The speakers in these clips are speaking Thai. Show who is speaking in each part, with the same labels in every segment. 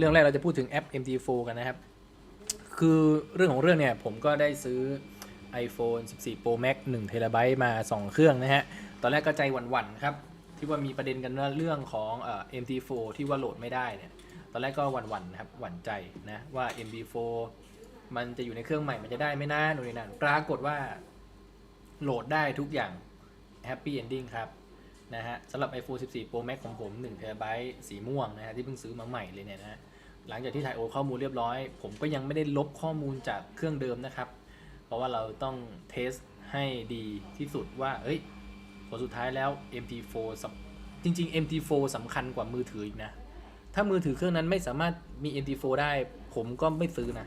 Speaker 1: เรื่องแรกเราจะพูดถึงแอป MT4 กันนะครับ คือเรื่องของเรื่องเนี่ยผมก็ได้ซื้อ iPhone 14 Pro Max 1 t b มา 2 เครื่องนะฮะ ตอนแรกก็ใจหวั่นๆครับ ที่ว่ามีประเด็นกันว่าเรื่องของเอ่อ MT4 ที่ว่าโหลดไม่ได้เนี่ย ตอนแรกก็หวั่นๆนะครับ หวั่นใจนะว่า MT4 มันจะอยู่ในเครื่องใหม่มันจะได้ไหม่นาโน่นนี่นั่นปรากฏว่าโหลดได้ทุกอย่าง Happy Ending ครับนะฮะสำหรับ iPhone 14 Pro Max ของผม1 t b สีม่วงนะฮะที่เพิ่งซื้อมาใหม่เลยเนี่ยนะฮะ หลังจากที่ถ่ายโอนข้อมูลเรียบร้อย ผมก็ยังไม่ได้ลบข้อมูลจากเครื่องเดิมนะครับ เพราะว่าเราต้องเทสให้ดีที่สุดว่าเอ้ยผลสุดท้ายแล้ว MT4 จริง ๆ MT4 สำคัญกว่ามือถืออีกนะ ถ้ามือถือเครื่องนั้นไม่สามารถมี MT4 ได้ผมก็ไม่ซื้อนะ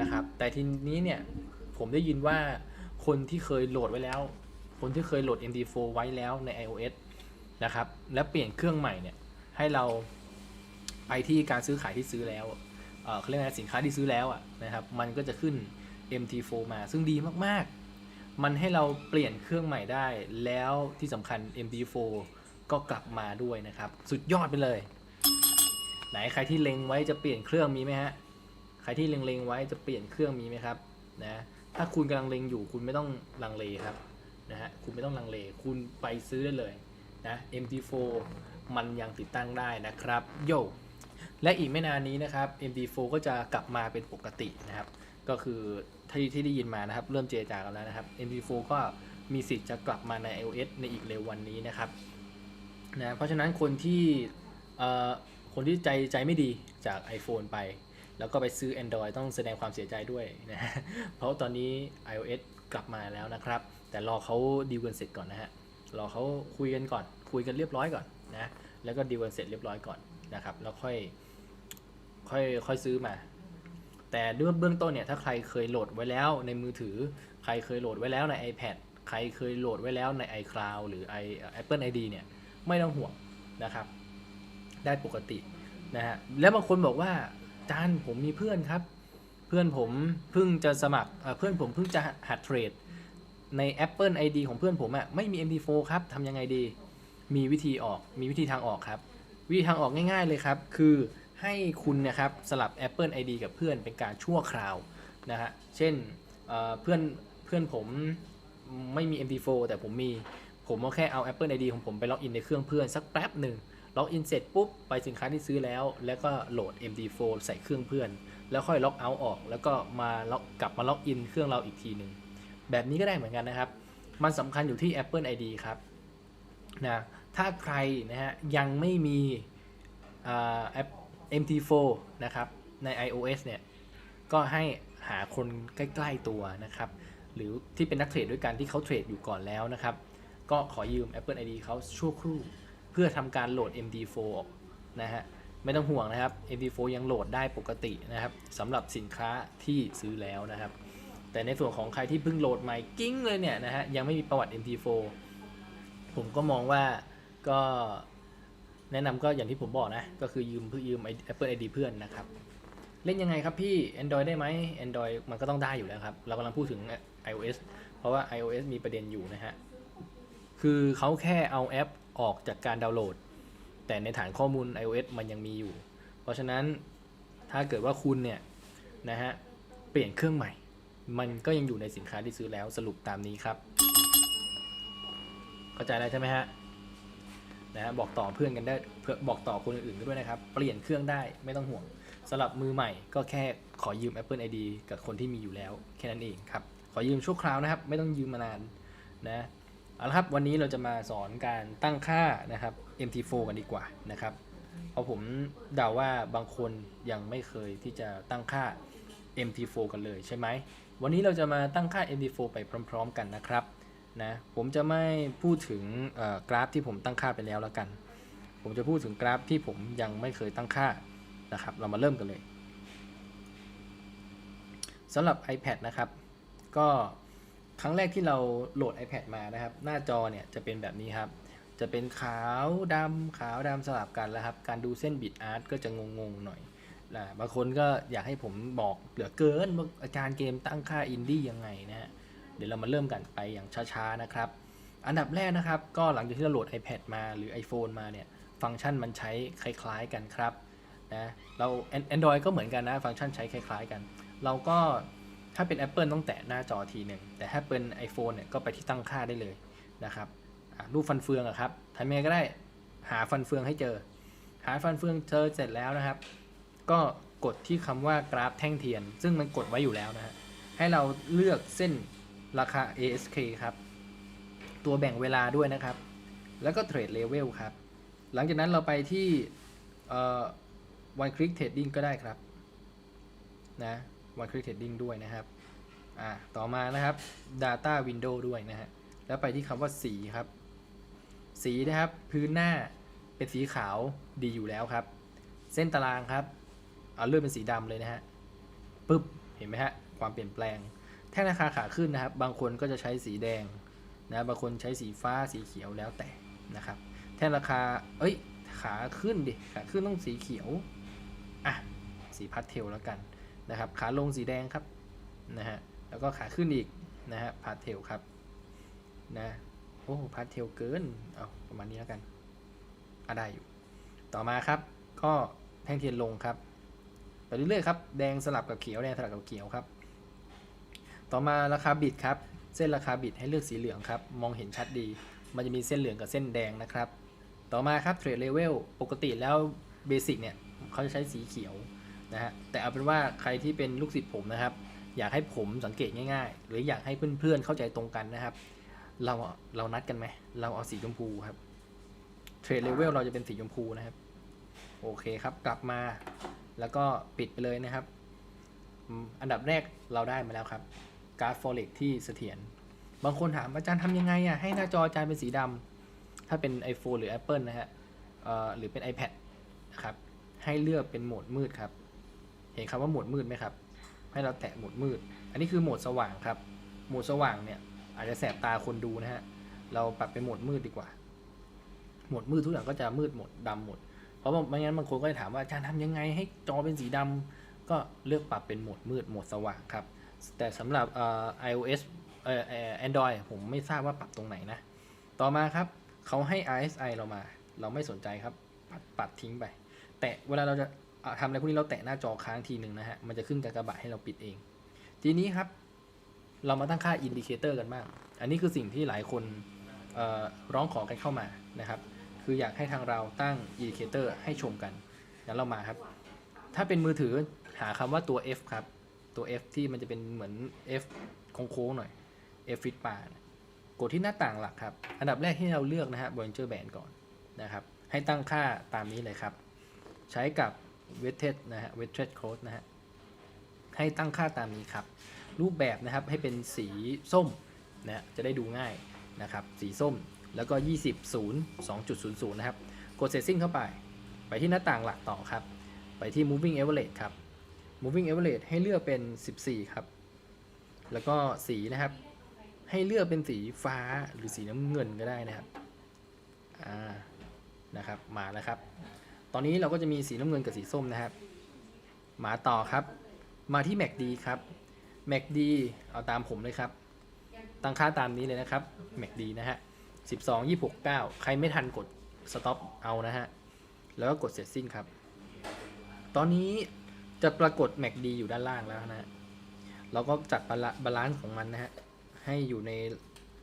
Speaker 1: นะครับ แต่ทีนี้เนี่ยผมได้ยินว่าคนที่เคยโหลดไว้แล้ว คนที่เคยโหลด MT4 ไว้แล้วใน iOS นะครับ แล้วเปลี่ยนเครื่องใหม่เนี่ยให้เรา ไปที่การซื้อขายที่ซื้อแล้วเขาเรียกอะไรสินค้าที่ซื้อแล้วอะนะครับ มันก็จะขึ้น MT4 มา ซึ่งดีมากๆ มันให้เราเปลี่ยนเครื่องใหม่ได้ แล้วที่สำคัญ MT4 ก็กลับมาด้วยนะครับ สุดยอดไปเลย ไหนใครที่เล็งไว้จะเปลี่ยนเครื่องมีไหมฮะ ใครที่เล็งๆไว้จะเปลี่ยนเครื่องมีไหมครับนะ ถ้าคุณกำลังเล็งอยู่คุณไม่ต้องลังเลครับนะฮะ คุณไม่ต้องลังเล คุณไปซื้อได้เลยนะ MT4 มันยังติดตั้งได้นะครับ โย และอีกไม่นานนี้นะครับ MT4 ก็จะกลับมาเป็นปกตินะครับ ก็คือที่ที่ได้ยินมานะครับ เริ่มเจรจากันแล้วนะครับ MT4 ก็มีสิทธิ์จะกลับมาใน iOS ในอีกเร็ววันนี้นะครับนะเพราะฉะนั้นคนที่เอ่อคนที่ใจใจไม่ดีจาก iPhone ไป แล้วก็ไปซื้อ Android ต้องแสดงความเสียใจด้วยนะฮะเพราะตอนนี้ iOS กลับมาแล้วนะครับ แต่รอเขาดีลกันเสร็จก่อนนะฮะรอเขาคุยกันก่อน คุยกันเรียบร้อยก่อนนะแล้วก็ดีลกันเสร็จเรียบร้อยก่อนนะครับแล้วค่อย ค่อยค่อยซื้อมา แต่ด้วยเบื้องต้นเนี่ยถ้าใครเคยโหลดไว้แล้วในมือถือ ใครเคยโหลดไว้แล้วใน iPad ใครเคยโหลดไว้แล้วใน iCloud หรือ i Apple ID เนี่ยไม่ต้องห่วงนะครับ ได้ปกตินะฮะแล้วบางคนบอกว่าจานผมมีเพื่อนครับ เพื่อนผมเพิ่งจะสมัครเพื่อนผมเพิ่งจะหัดเทรดใน Apple ID ของเพื่อนผมอะ่ะไม่มี MT4 ครับทำยังไงดี มีวิธีออกมีวิธีทางออกครับ วิธีทางออกง่าย ๆเลยครับ คือ ให้คุณนะครับสลับ Apple ID กับเพื่อนเป็นการชั่วคราวนะฮะ เช่นเเพื่อนเพื่อนผมไม่มี MT4 แต่ผมมี ผมก็แค่เอา Apple ID ของผมไปล็อกอินในเครื่องเพื่อนสักแป๊บหนึ่งล็อกอินเสร็จปุ๊บไปสินค้าที่ซื้อแล้ว แล้วก็โหลด MT4 ใส่เครื่องเพื่อน แล้วค่อยล็อกเอาท์ออก แล้วก็มาล็อกกลับมาล็อกอินเครื่องเราอีกทีหนึ่งแบบนี้ก็ได้เหมือนกันนะครับ มันสำคัญอยู่ที่ Apple ID ครับนะถ้าใครนะฮะยังไม่มีแอป MT4 นะครับ ใน iOS เนี่ย ก็ให้หาคนใกล้ ๆตัวนะครับ หรือที่เป็นนักเทรดด้วยกันที่เขาเทรดอยู่ก่อนแล้วนะครับ ก็ขอยืม Apple ID เขาชั่วครู่ เพื่อทำการโหลด MT4 ออกนะฮะ ไม่ต้องห่วงนะครับ MT4 ยังโหลดได้ปกตินะครับสำหรับสินค้าที่ซื้อแล้วนะครับ แต่ในส่วนของใครที่เพิ่งโหลดใหม่กิ้งเลยเนี่ยนะฮะ ยังไม่มีประวัติ MT4 ผมก็มองว่าก็ แนะนำก็อย่างที่ผมบอกนะ ก็คือยืมเพื่อยืม Apple ID เพื่อนนะครับ เล่นยังไงครับพี่ Android ได้ไหม Android มันก็ต้องได้อยู่แล้วครับ เรากำลังพูดถึง iOS เพราะว่า iOS มีประเด็นอยู่นะฮะ คือเขาแค่เอาแอปออกจากการดาวน์โหลด แต่ในฐานข้อมูล iOS มันยังมีอยู่ เพราะฉะนั้นถ้าเกิดว่าคุณเนี่ยนะฮะเปลี่ยนเครื่องใหม่ มันก็ยังอยู่ในสินค้าที่ซื้อแล้วสรุปตามนี้ครับ เข้าใจแล้วใช่ไหมฮะ นะฮะบอกต่อเพื่อนกันได้บอกต่อคนอื่นๆด้วยนะครับ เปลี่ยนเครื่องได้ไม่ต้องห่วงสำหรับมือใหม่ก็แค่ขอยืม Apple ID กับคนที่มีอยู่แล้วแค่นั้นเองครับขอยืมชั่วคราวนะครับ ไม่ต้องยืมมานานนะเอาละครับวันนี้เราจะมาสอนการตั้งค่านะครับ MT4 กันดีกว่านะครับเพราะผมเดาว่าบางคนยังไม่เคยที่จะตั้งค่า MT4 กันเลยใช่ไหมวันนี้เราจะมาตั้งค่า MT4 ไปพร้อม ๆ กันนะครับ นะผมจะไม่พูดถึงกราฟที่ผมตั้งค่าไปแล้วแล้วกัน ผมจะพูดถึงกราฟที่ผมยังไม่เคยตั้งค่านะครับ เรามาเริ่มกันเลยสำหรับ iPad นะครับ ก็ครั้งแรกที่เราโหลด iPad มานะครับ หน้าจอเนี่ยจะเป็นแบบนี้ครับ จะเป็นขาวดำขาวดำสลับกันแล้วครับ การดูเส้นบิดอาร์ตก็จะงงๆหน่อยนะบางคนก็อยากให้ผมบอกเหลือเกินว่าอาจารย์เกมตั้งค่าอินดี้ยังไงนะฮะ ดี๋ยวเรามาเริ่มกันไปอย่างช้าๆนะครับ อันดับแรกนะครับ ก็หลังจากที่เราโหลด iPad มาหรือ iPhone มาเนี่ยฟังก์ชันมันใช้คล้ายๆกันครับนะเรา Android ก็เหมือนกันนะฟังก์ชันใช้คล้ายๆกัน เราก็ถ้าเป็น Apple ต้องแตะหน้าจอทีหนึ่งแต่ถ้าเป็น iPhone เนี่ยก็ไปที่ตั้งค่าได้เลยนะครับรูปฟันเฟืองอะครับทำยังไงก็ได้หาฟันเฟืองให้เจอ หาฟันเฟืองเจอเสร็จแล้วนะครับ ก็กดที่คำว่ากราฟแท่งเทียน ซึ่งมันกดไว้อยู่แล้วนะฮะให้เราเลือกเส้น ราคา ASK ครับ ตัวแบ่งเวลาด้วยนะครับ แล้วก็เทรดเลเวลครับ หลังจากนั้นเราไปที่เอ่อ one click trading ก็ได้ครับนะ one click trading ด้วยนะครับอ่าต่อมานะครับ data window ด้วยนะฮะแล้วไปที่คำว่าสีครับ สีนะครับพื้นหน้าเป็นสีขาวดีอยู่แล้วครับ เส้นตารางครับเอาเลือกเป็นสีดำเลยนะฮะปึ๊บเห็นไหมฮะความเปลี่ยนแปลง แท่งราคาขาขึ้นนะครับ บางคนก็จะใช้สีแดงนะบางคนใช้สีฟ้าสีเขียวแล้วแต่นะครับ แท่งราคาเอ้ยขาขึ้นดิขาขึ้นต้องสีเขียวอะสีพัดเทลแล้วกันนะครับ ขาลงสีแดงครับนะฮะแล้วก็ขาขึ้นอีกนะฮะพัดเทลครับนะโอ้พัดเทลเกินเอาประมาณนี้แล้วกันอะได้อยู่ ต่อมาครับ ก็แท่งเทียนลงครับไปเรื่อยๆครับแดงสลับกับเขียวแดงสลับกับเขียวครับ ต่อมาราคาบิดครับ เส้นราคาบิดให้เลือกสีเหลืองครับ มองเห็นชัดดี มันจะมีเส้นเหลืองกับเส้นแดงนะครับ ต่อมาครับเทรดเลเวลปกติแล้วเบสิกเนี่ยเขาจะใช้สีเขียวนะฮะ แต่เอาเป็นว่าใครที่เป็นลูกศิษย์ผมนะครับ อยากให้ผมสังเกตง่ายๆ หรืออยากให้เพื่อนๆเข้าใจตรงกันนะครับ เราเรานัดกันไหม เราเอาสีชมพูครับ เทรดเลเวลเราจะเป็นสีชมพูนะครับ โอเคครับ กลับมา แล้วก็ปิดไปเลยนะครับ อันดับแรกเราได้มาแล้วครับ กราฟฟอเร็กที่เสถียรบางคนถามอาจารย์ทำยังไงอะให้หน้าจออาจารย์เป็นสีดำถ้าเป็น iPhone หรือ Apple นะฮะหรือเป็น iPad นะครับให้เลือกเป็นโหมดมืดครับ เห็นคำว่าโหมดมืดไหมครับ ให้เราแตะโหมดมืด อันนี้คือโหมดสว่างครับ โหมดสว่างเนี่ยอาจจะแสบตาคนดูนะฮะ เราปรับเป็นโหมดมืดดีกว่า โหมดมืดทุกอย่างก็จะมืดหมดดำหมด เพราะว่าไม่งั้นบางคนก็จะถามว่าอาจารย์ทำยังไงให้จอเป็นสีดำก็เลือกปรับเป็นโหมดมืดโหมดสว่างครับ แต่สำหรับ iOS เอ่อ Android ผมไม่ทราบว่าปรับตรงไหนนะ ต่อมาครับเขาให้ RSI เรามา เราไม่สนใจครับปัดปัดทิ้งไป แต่เวลาเราจะทำอะไรพวกนี้เราแตะหน้าจอค้างทีหนึ่งนะฮะ มันจะขึ้นกากบาทให้เราปิดเอง ทีนี้ครับ เรามาตั้งค่าอินดิเคเตอร์กันบ้าง อันนี้คือสิ่งที่หลายคนร้องขอกันเข้ามานะครับ คืออยากให้ทางเราตั้งอินดิเคเตอร์ให้ชมกันงั้นเรามาครับ ถ้าเป็นมือถือหาคำว่าตัว F ครับ ตัว F ที่มันจะเป็นเหมือน F โค้งๆหน่อย F ฟิตปากดที่หน้าต่างหลักครับ อันดับแรกที่เราเลือกนะฮะ Bollinger Band ก่อนนะครับ ให้ตั้งค่าตามนี้เลยครับ ใช้กับ Weighted นะฮะ Weighted Code นะฮะ ให้ตั้งค่าตามนี้ครับ รูปแบบนะครับให้เป็นสีส้มนะฮะจะได้ดูง่ายนะครับ สีส้ม แล้วก็ 20 0 2.00 นะครับ กด Setting เข้าไป ไปที่หน้าต่างหลักต่อครับ ไปที่ Moving Average ครับ Moving Average ให้เลือกเป็น 14 ครับ แล้วก็สีนะครับ ให้เลือกเป็นสีฟ้าหรือสีน้ำเงินก็ได้นะครับ อ่า นะครับ มาแล้วครับ ตอนนี้เราก็จะมีสีน้ำเงินกับสีส้มนะครับ มาต่อครับ มาที่ MACD ครับ MACD เอาตามผมเลยครับ ตั้งค่าตามนี้เลยนะครับ MACD นะฮะ 12 26 9 ใครไม่ทันกด stop เอานะฮะ แล้วก็กดเสร็จสิ้นครับ ตอนนี้ จะปรากฏ MACD อยู่ด้านล่างแล้วนะฮะเราก็จัดบาลานซ์ของมันนะฮะ ให้อยู่ใน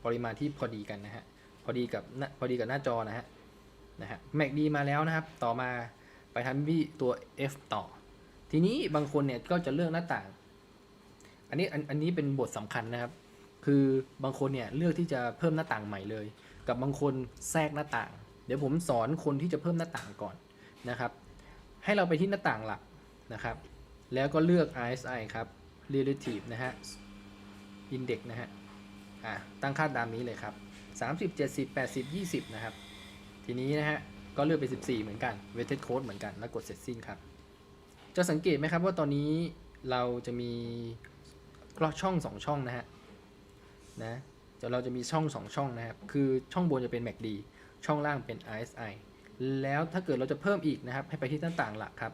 Speaker 1: ปริมาณที่พอดีกันนะฮะ พอดีกับพอดีกับหน้าจอนะฮะ นะฮะ MACD มาแล้วนะครับ ต่อมาไปทำที่ตัว F ต่อ ทีนี้บางคนเนี่ยก็จะเลือกหน้าต่าง อันนี้อันอันนี้เป็นบทสำคัญนะครับ คือบางคนเนี่ยเลือกที่จะเพิ่มหน้าต่างใหม่เลย กับบางคนแทรกหน้าต่าง เดี๋ยวผมสอนคนที่จะเพิ่มหน้าต่างก่อนนะครับ ให้เราไปที่หน้าต่างหลัก นะครับ แล้วก็เลือก RSI ครับ relative นะฮะ index นะฮะ อะตั้งค่าตามนี้เลยครับ 30 70 80 20 นะครับ ทีนี้นะฮะ ก็เลือกไป 14 เหมือนกัน weighted code เหมือนกันแล้วกดเสร็จสิ้นครับ จะสังเกตไหมครับว่าตอนนี้เราจะมีกล้องช่อง 2 ช่องนะฮะ นะจะเราจะมีช่อง 2 ช่องนะครับ คือช่องบนจะเป็น MACD ช่องล่างเป็น RSI แล้วถ้าเกิดเราจะเพิ่มอีกนะครับ ให้ไปที่หน้าต่างหลักครับ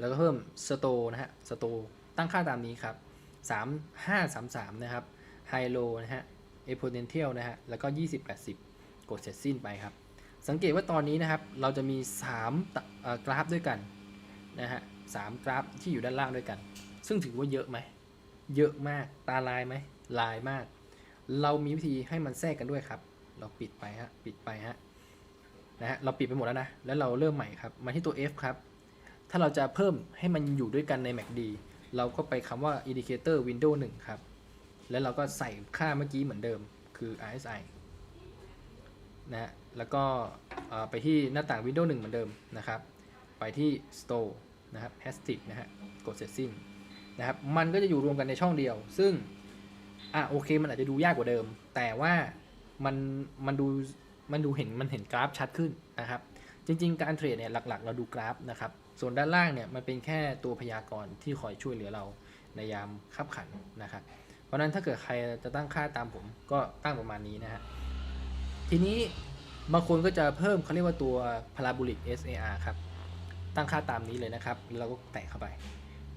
Speaker 1: แล้วก็เพิ่ม Store นะฮะ Store ตั้งค่าตามนี้ครับ 3533 นะครับ High Low นะฮะ Exponential นะฮะ แล้วก็ 2080 กดเสร็จสิ้นไปครับ สังเกตว่าตอนนี้นะครับ เราจะมี3กราฟด้วยกันนะฮะสามกราฟที่อยู่ด้านล่างด้วยกัน ซึ่งถือว่าเยอะไหม เยอะมาก ตาลายไหม ลายมาก เรามีวิธีให้มันแทรกกันด้วยครับ เราปิดไปฮะ ปิดไปฮะ นะฮะ เราปิดไปหมดแล้วนะ แล้วเราเริ่มใหม่ครับ มาที่ตัว F ครับ ถ้าเราจะเพิ่มให้มันอยู่ด้วยกันใน MACD เราก็ไปคำว่า indicator window 1 ครับ แล้วเราก็ใส่ค่าเมื่อกี้เหมือนเดิมคือ RSI นะฮะแล้วก็ไปที่หน้าต่าง Windows 1 เหมือนเดิมนะครับ ไปที่ Store นะครับ Hashtag นะฮะ กด Setting นะครับ มันก็จะอยู่รวมกันในช่องเดียว ซึ่ง อะโอเค มันอาจจะดูยากกว่าเดิม แต่ว่ามัน มันดู มันดูเห็น มันเห็นกราฟชัดขึ้นนะครับ จริง ๆ การเทรดเนี่ยหลัก ๆ เราดูกราฟนะครับ ส่วนด้านล่างเนี่ยมันเป็นแค่ตัวพยากรณ์ที่คอยช่วยเหลือเราในยามขับขันนะครับ เพราะนั้นถ้าเกิดใครจะตั้งค่าตามผมก็ตั้งประมาณนี้นะฮะ ทีนี้บางคนก็จะเพิ่มเขาเรียกว่าตัว parabolic SAR ครับ ตั้งค่าตามนี้เลยนะครับแล้วเราก็แตะเข้าไป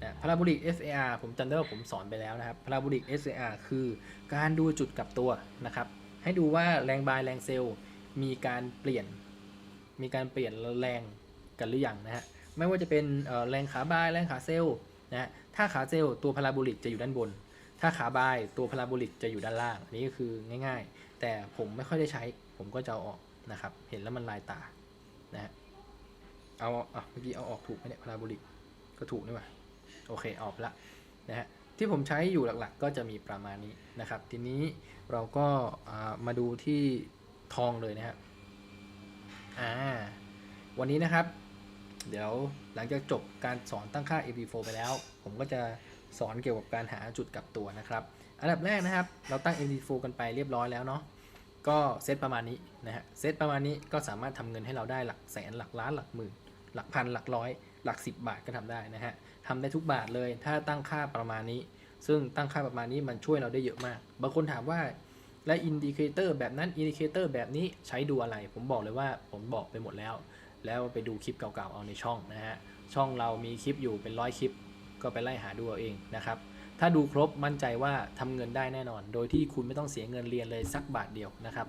Speaker 1: นะ parabolic SAR ผมจำได้ว่าผมสอนไปแล้วนะครับ parabolic SAR คือการดูจุดกับตัวนะครับ ให้ดูว่าแรงบายแรงเซลล์มีการเปลี่ยน มีการเปลี่ยนแรงกันหรือยังนะฮะ ไม่ว่าจะเป็นแรงขาบายแรงขาเซลล์นะฮะถ้าขาเซลล์ตัวพาราโบลิกจะอยู่ด้านบน ถ้าขาบายตัวพาราโบลิกจะอยู่ด้านล่างอันนี้ก็คือง่าย ๆ แต่ผมไม่ค่อยได้ใช้ ผมก็จะเอาออกนะครับ เห็นแล้วมันลายตานะฮะเอาอะเมื่อกี้เอาออกถูกไหมเนี่ยพาราโบลิกก็ถูกนี่หว่าโอเคออกละนะฮะที่ผมใช้อยู่หลักๆ ก็จะมีประมาณนี้นะครับ ทีนี้เราก็มาดูที่ทองเลยนะครับอ่าวันนี้นะครับ เดี๋ยวหลังจากจบการสอนตั้งค่า AP4 ไปแล้ว ผมก็จะสอนเกี่ยวกับการหาจุดกลับตัวนะครับ อันดับแรกนะครับ เราตั้ง AP4 กันไปเรียบร้อยแล้วเนาะก็เซตประมาณนี้นะฮะเซตประมาณนี้ก็สามารถทำเงินให้เราได้หลักแสนหลักล้านหลักหมื่น หลักพันหลักร้อย หลัก 10 บาทก็ทำได้นะฮะทำได้ทุกบาทเลยถ้าตั้งค่าประมาณนี้ ซึ่งตั้งค่าประมาณนี้มันช่วยเราได้เยอะมาก บางคนถามว่าและอินดิเคเตอร์แบบนั้นอินดิเคเตอร์แบบนี้ใช้ดูอะไร ผมบอกเลยว่าผมบอกไปหมดแล้ว แล้วไปดูคลิปเก่าๆเอาในช่องนะฮะช่องเรามีคลิปอยู่เป็นร้อยคลิป ก็ไปไล่หาดูเอาเองนะครับถ้าดูครบมั่นใจว่าทำเงินได้แน่นอน โดยที่คุณไม่ต้องเสียเงินเรียนเลยสักบาทเดียวนะครับ